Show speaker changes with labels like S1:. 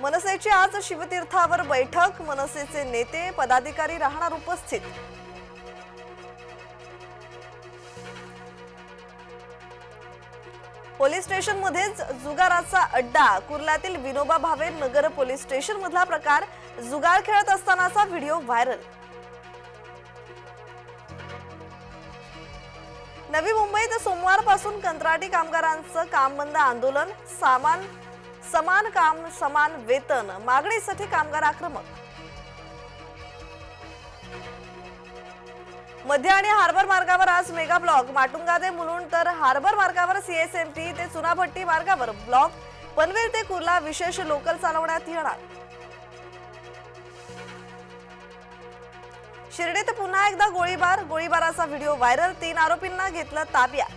S1: मनसेची आज शिवतीर्थावर बैठक. मनसेचे नेते पदाधिकारी राहणार उपस्थित. पोलीस स्टेशन मध्येच जुगाराचा अड्डा. कुर्ल्यातील विनोबा भावे नगर पोलीस स्टेशन मधला प्रकार. जुगार खेळत असतानाचा व्हिडिओ व्हायरल. नवी मुंबईत सोमवारपासून कंत्राटी कामगारांचं काम बंद आंदोलन. सामान समान काम समान वेतन. मागणीसाठी कामगार आक्रमक. मध्य आणि हार्बर मार्गावर आज मेगा ब्लॉक. माटुंगा ते मुलुंड तर हार्बर मार्गावर सीएसएमटी ते चुनाभट्टी मार्गावर ब्लॉक. पनवेल ते कुर्ला विशेष लोकल चालवण्यात येणार. शिर्डीत पुन्हा एकदा गोळीबार. गोळीबाराचा व्हिडिओ व्हायरल. तीन आरोपींना घेतलं ताब्यात.